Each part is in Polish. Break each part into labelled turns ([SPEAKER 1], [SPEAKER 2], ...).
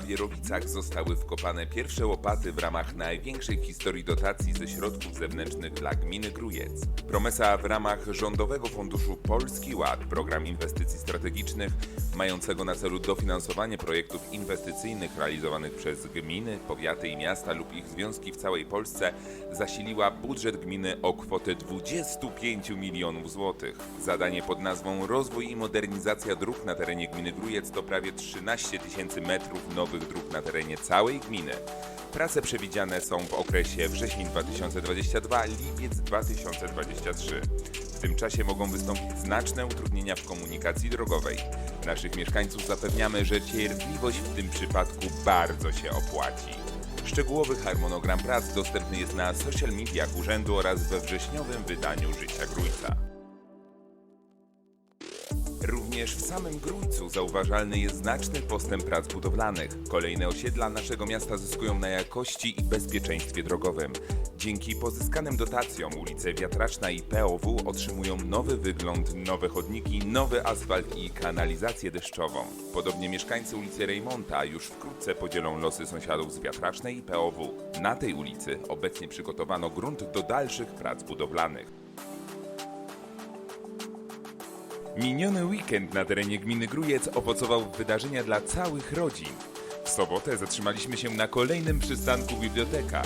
[SPEAKER 1] w Wierowicach zostały wkopane pierwsze łopaty w ramach największej w historii dotacji ze środków zewnętrznych dla gminy Grujec. Promesa w ramach Rządowego Funduszu Polski Ład, program inwestycji strategicznych, mającego na celu dofinansowanie projektów inwestycyjnych realizowanych przez gminy, powiaty i miasta lub ich związki w całej Polsce, zasiliła budżet gminy o kwotę 25 milionów złotych. Zadanie pod nazwą Rozwój i modernizacja dróg na terenie gminy Grujec to prawie 13 tysięcy metrów nowych dróg na terenie całej gminy. Prace przewidziane są w okresie wrzesień 2022 lipiec 2023. W tym czasie mogą wystąpić znaczne utrudnienia w komunikacji drogowej. Naszych mieszkańców zapewniamy, że cierpliwość w tym przypadku bardzo się opłaci. Szczegółowy harmonogram prac dostępny jest na social mediach urzędu oraz we wrześniowym wydaniu Życia Grójca. Również w samym Grójcu zauważalny jest znaczny postęp prac budowlanych. Kolejne osiedla naszego miasta zyskują na jakości i bezpieczeństwie drogowym. Dzięki pozyskanym dotacjom ulice Wiatraczna i POW otrzymują nowy wygląd, nowe chodniki, nowy asfalt i kanalizację deszczową. Podobnie mieszkańcy ulicy Rejmonta już wkrótce podzielą losy sąsiadów z Wiatracznej i POW. Na tej ulicy obecnie przygotowano grunt do dalszych prac budowlanych. Miniony weekend na terenie gminy Grujec owocował w wydarzenia dla całych rodzin. W sobotę zatrzymaliśmy się na kolejnym przystanku biblioteka.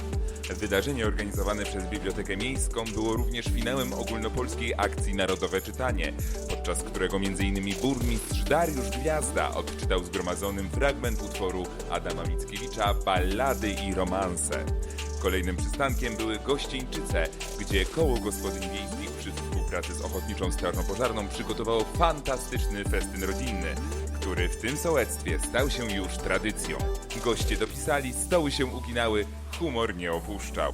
[SPEAKER 1] Wydarzenie organizowane przez Bibliotekę Miejską było również finałem ogólnopolskiej akcji Narodowe Czytanie, podczas którego m.in. burmistrz Dariusz Gwiazda odczytał zgromadzonym fragment utworu Adama Mickiewicza Ballady i romanse. Kolejnym przystankiem były Gościńczyce, gdzie koło gospodyń wiejskich przy współpracy z Ochotniczą Strażą Pożarną przygotowało fantastyczny festyn rodzinny, który w tym sołectwie stał się już tradycją. Goście dopisali, stoły się uginały, humor nie opuszczał.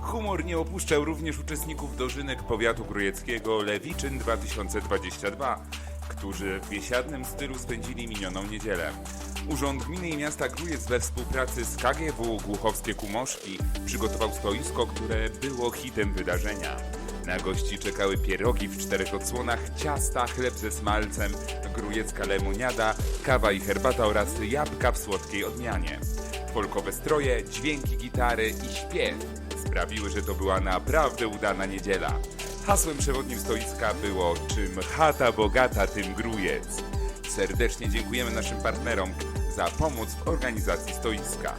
[SPEAKER 1] Humor nie opuszczał również uczestników dożynek powiatu grujeckiego Lewiczyn 2022, którzy w biesiadnym stylu spędzili minioną niedzielę. Urząd Gminy i Miasta Grujec we współpracy z KGW Głuchowskie Kumoszki przygotował stoisko, które było hitem wydarzenia. Na gości czekały pierogi w czterech odsłonach, ciasta, chleb ze smalcem, grujecka lemoniada, kawa i herbata oraz jabłka w słodkiej odmianie. Folkowe stroje, dźwięki gitary i śpiew sprawiły, że to była naprawdę udana niedziela. Hasłem przewodnim stoiska było czym chata bogata, tym grujec. Serdecznie dziękujemy naszym partnerom za pomoc w organizacji stoiska.